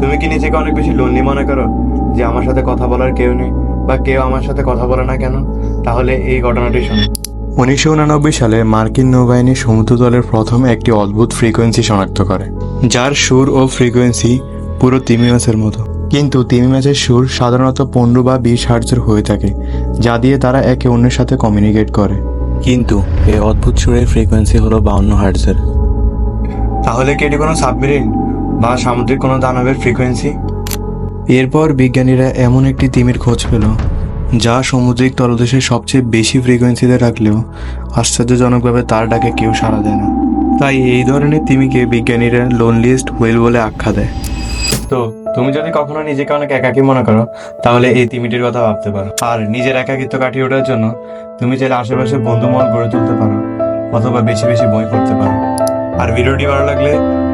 তুমি কি নিজেকে অনেক বেশি লোনলি মনে করো? যে আমার সাথে কথা বলার কেউ নেই বা কেউ আমার সাথে কথা বলে না কেন? তাহলে এই ঘটনাটি শোনো। উনিশশো উনানব্বই সালে মার্কিন নৌবাহিনী সমুদ্র দলের প্রথম একটি অদ্ভুত ফ্রিকোয়েন্সি শনাক্ত করে যার সুর ও ফ্রিকোয়েন্সি পুরো তিমি মাছের মতো। কিন্তু তিমি মাছের সুর সাধারণত পনেরো বা বিশ হার্জের হয়ে থাকে যা দিয়ে তারা একে অন্যের সাথে কমিউনিকেট করে। কিন্তু এই অদ্ভুত সুরের ফ্রিকোয়েন্সি হলো বাউন্ন হার্জের তাহলে কি এটি কোনো সাবমেরিন বা সামুদ্রিক কোনো দানবের ফ্রিকোয়েন্সি এরপর বিজ্ঞানীরা এমন একটি তিমির খোঁজ পেল, যা সামুদ্রিক তলদেশে সবচেয়ে বেশি ফ্রিকোয়েন্সিতে রাখলেও আশ্চর্যজনকভাবে তার ডাকে কেউ সাড়া দেয় না। তাই এই ধরনের তিমিকে বিজ্ঞানীরা লোনলিয়েস্ট হুইল বলে আখ্যা দেয়। তো, তুমি যদি কখনো নিজেকে অনেক একাকী মনে করো, তাহলে এই তিমিটির কথা ভাবতে পারো। আর নিজের একাকিত্ব কাটিয়ে ওঠার জন্য তুমি চাইলে আশেপাশে বন্ধু মন গড়ে তুলতে পারো, অথবা বেশি বেশি বই পড়তে পারো। আর ভিডিওটি ভালো লাগলে